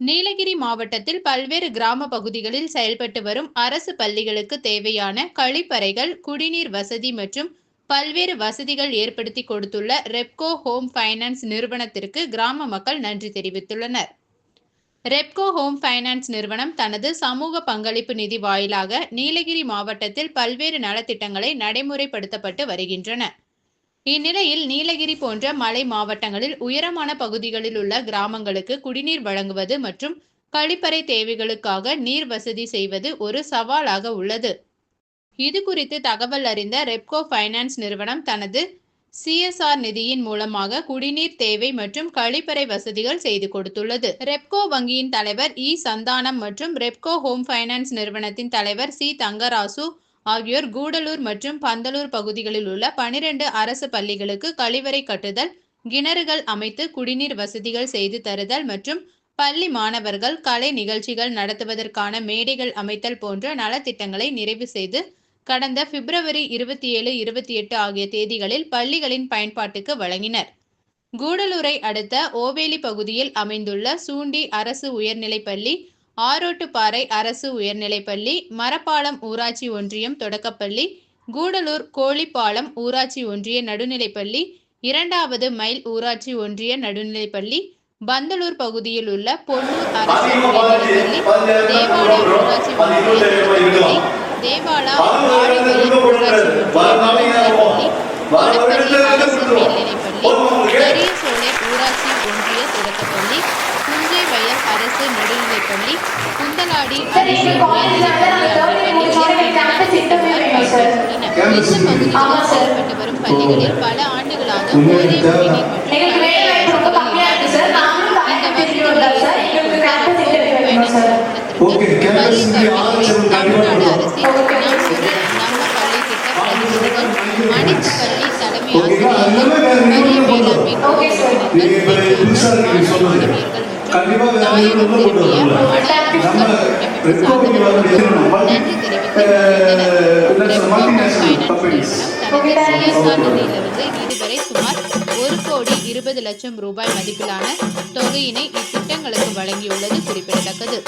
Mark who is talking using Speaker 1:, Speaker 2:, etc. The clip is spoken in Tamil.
Speaker 1: நீலகிரி மாவட்டத்தில் பல்வேறு கிராம பகுதிகளில் செயல்பட்டு வரும் அரசு பள்ளிகளுக்கு தேவையான கழிப்பறைகள் குடிநீர் வசதி மற்றும் பல்வேறு வசதிகள் ஏற்படுத்தி கொடுத்துள்ள ரெப்கோ ஹோம் ஃபைனான்ஸ் நிறுவனத்திற்கு கிராம மக்கள் நன்றி தெரிவித்துள்ளனர். ரெப்கோ ஹோம் ஃபைனான்ஸ் நிறுவனம் தனது சமூக பங்களிப்பு நிதி வாயிலாக நீலகிரி மாவட்டத்தில் பல்வேறு நலத்திட்டங்களை நடைமுறைப்படுத்தப்பட்டு வருகின்றன. இந்நிலையில் நீலகிரி போன்ற மலை மாவட்டங்களில் உயரமான பகுதிகளில் உள்ள கிராமங்களுக்கு குடிநீர் வழங்குவது மற்றும் கழிப்பறை தேவைகளுக்காக நீர் வசதி செய்வது ஒரு சவாலாக உள்ளது. இது குறித்து தகவல் அறிந்த ரெப்கோ ஃபைனான்ஸ் நிறுவனம் தனது சிஎஸ்ஆர் நிதியின் மூலமாக குடிநீர் தேவை மற்றும் கழிப்பறை வசதிகள் செய்து கொடுத்துள்ளது. ரெப்கோ வங்கியின் தலைவர் இ சந்தானம் மற்றும் ரெப்கோ ஹோம் ஃபைனான்ஸ் நிறுவனத்தின் தலைவர் சி தங்கராசு ஆகியோர் கூடலூர் மற்றும் பந்தலூர் பகுதிகளில் உள்ள பனிரெண்டு அரசு பள்ளிகளுக்கு கழிவறை கட்டுதல் கிணறுகள் அமைத்து குடிநீர் வசதிகள் செய்து தருதல் மற்றும் பள்ளி மாணவர்கள் கலை நிகழ்ச்சிகள் நடத்துவதற்கான மேடைகள் அமைத்தல் போன்ற நலத்திட்டங்களை நிறைவு செய்து கடந்த பிப்ரவரி இருபத்தி ஏழு இருபத்தி எட்டு ஆகிய தேதிகளில் பள்ளிகளின் பயன்பாட்டுக்கு வழங்கினர். கூடலூரை அடுத்த ஓவேலி பகுதியில் அமைந்துள்ள சூண்டி அரசு உயர்நிலைப்பள்ளி ஆரோட்டுப்பாறை அரசு உயர்நிலைப்பள்ளி மரப்பாலம் ஊராட்சி ஒன்றியம் தொடக்கப்பள்ளி கூடலூர் கோழிப்பாலம் ஊராட்சி ஒன்றிய நடுநிலைப்பள்ளி இரண்டாவது மைல் ஊராட்சி ஒன்றிய நடுநிலைப்பள்ளி பந்தலூர் பகுதியில் உள்ள பொன்னூர் அரசு உயர்நிலைப்பள்ளி தேவாலா ஊராட்சி ஒன்றிய தேவாலா ஊராட்சி ஒன்றிய நடுநிலைப்பள்ளி வடப்பள்ளி அரசு மேல்நிலைப்பள்ளி பெரிய சோலை ஊராட்சி ஒன்றிய தொடக்கப்பள்ளி புஞ்சை வயல் அரசு நடுநிலைப்பள்ளி குந்தலாடி இந்த பகுதிகளில் செயல்பட்டு வரும் பள்ளிகளில் பல ஆண்டுகளாக தமிழ்நாடு அரசின் பள்ளி அனைத்து பள்ளி தலைமை? ஆசிரியர்கள்
Speaker 2: அதனால வேற
Speaker 1: இதுவரை சுமார் ஒரு கோடி இருபது லட்சம் ரூபாய் மதிப்பிலான தொகையினை இத்திட்டங்களுக்கு வழங்கியுள்ளது குறிப்பிடத்தக்கது